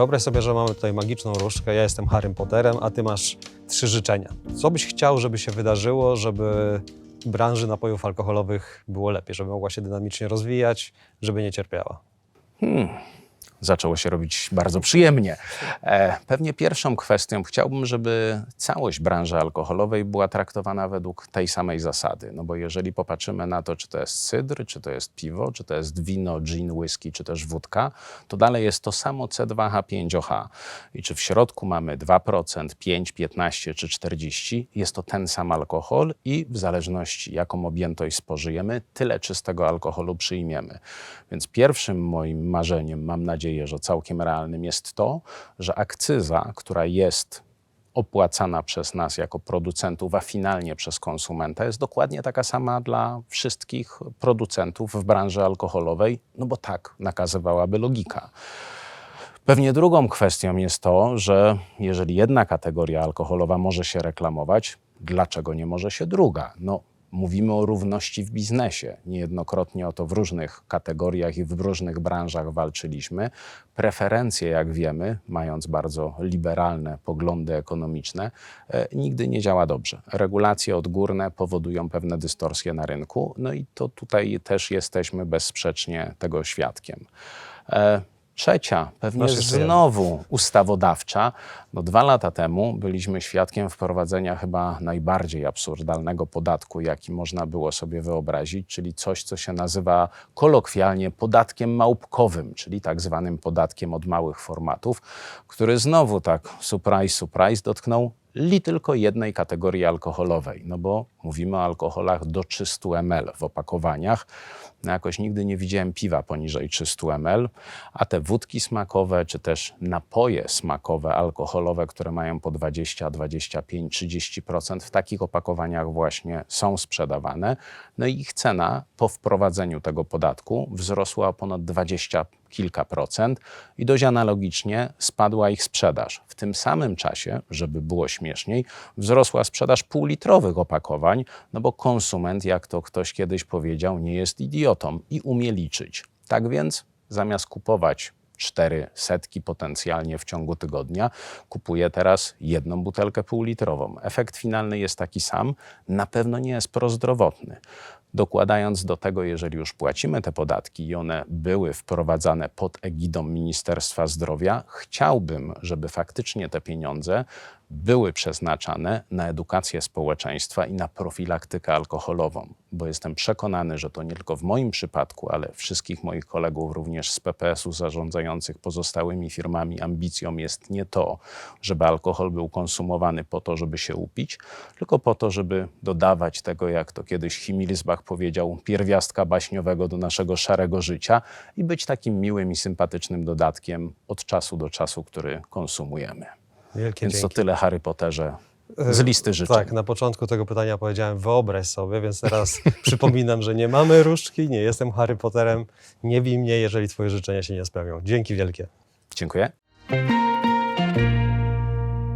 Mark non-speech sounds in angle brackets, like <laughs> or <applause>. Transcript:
Wyobraź sobie, że mamy tutaj magiczną różdżkę, ja jestem Harrym Potterem, a ty masz trzy życzenia. Co byś chciał, żeby się wydarzyło, żeby branży napojów alkoholowych było lepiej, żeby mogła się dynamicznie rozwijać, żeby nie cierpiała? Zaczęło się robić bardzo przyjemnie. E, pewnie pierwszą kwestią chciałbym, żeby całość branży alkoholowej była traktowana według tej samej zasady. No bo jeżeli popatrzymy na to, czy to jest cydr, czy to jest piwo, czy to jest wino, gin, whisky, czy też wódka, to dalej jest to samo C2H5OH. I czy w środku mamy 2%, 5, 15 czy 40, jest to ten sam alkohol i w zależności jaką objętość spożyjemy, tyle czystego alkoholu przyjmiemy. Więc pierwszym moim marzeniem, mam nadzieję, że całkiem realnym, jest to, że akcyza, która jest opłacana przez nas jako producentów, a finalnie przez konsumenta, jest dokładnie taka sama dla wszystkich producentów w branży alkoholowej, no bo tak nakazywałaby logika. Pewnie drugą kwestią jest to, że jeżeli jedna kategoria alkoholowa może się reklamować, dlaczego nie może się druga? No, mówimy o równości w biznesie. Niejednokrotnie o to w różnych kategoriach i w różnych branżach walczyliśmy. Preferencje, jak wiemy, mając bardzo liberalne poglądy ekonomiczne, e, nigdy nie działa dobrze. Regulacje odgórne powodują pewne dystorsje na rynku, no i to tutaj też jesteśmy bezsprzecznie tego świadkiem. Trzecia, pewnie znowu ustawodawcza. No, dwa lata temu byliśmy świadkiem wprowadzenia chyba najbardziej absurdalnego podatku, jaki można było sobie wyobrazić, czyli coś, co się nazywa kolokwialnie podatkiem małpkowym, czyli tak zwanym podatkiem od małych formatów, który znowu tak surprise, surprise dotknął li tylko jednej kategorii alkoholowej, no bo mówimy o alkoholach do 300 ml w opakowaniach. No jakoś nigdy nie widziałem piwa poniżej 300 ml, a te wódki smakowe, czy też napoje smakowe, alkoholowe, które mają po 20, 25, 30% w takich opakowaniach właśnie są sprzedawane. No i ich cena po wprowadzeniu tego podatku wzrosła o ponad 20 kilka procent i dość analogicznie spadła ich sprzedaż. W tym samym czasie, żeby było śmieszniej, wzrosła sprzedaż półlitrowych opakowań, no bo konsument, jak to ktoś kiedyś powiedział, nie jest idiotą i umie liczyć. Tak więc zamiast kupować cztery setki potencjalnie w ciągu tygodnia, kupuje teraz jedną butelkę półlitrową. Efekt finalny jest taki sam, na pewno nie jest prozdrowotny. Dokładając do tego, jeżeli już płacimy te podatki i one były wprowadzane pod egidą Ministerstwa Zdrowia, chciałbym, żeby faktycznie te pieniądze były przeznaczane na edukację społeczeństwa i na profilaktykę alkoholową, bo jestem przekonany, że to nie tylko w moim przypadku, ale wszystkich moich kolegów również z PPS-u zarządzających pozostałymi firmami ambicją jest nie to, żeby alkohol był konsumowany po to, żeby się upić, tylko po to, żeby dodawać tego, jak to kiedyś Himilsbach powiedział, pierwiastka baśniowego do naszego szarego życia i być takim miłym i sympatycznym dodatkiem od czasu do czasu, który konsumujemy. Wielkie Więc to dzięki. tyle Harry Potterze z listy życzeń. Tak, na początku tego pytania powiedziałem wyobraź sobie, więc teraz <laughs> przypominam, że nie mamy różdżki, nie jestem Harry Potterem, nie bij mnie, jeżeli twoje życzenia się nie spełnią. Dzięki wielkie. Dziękuję.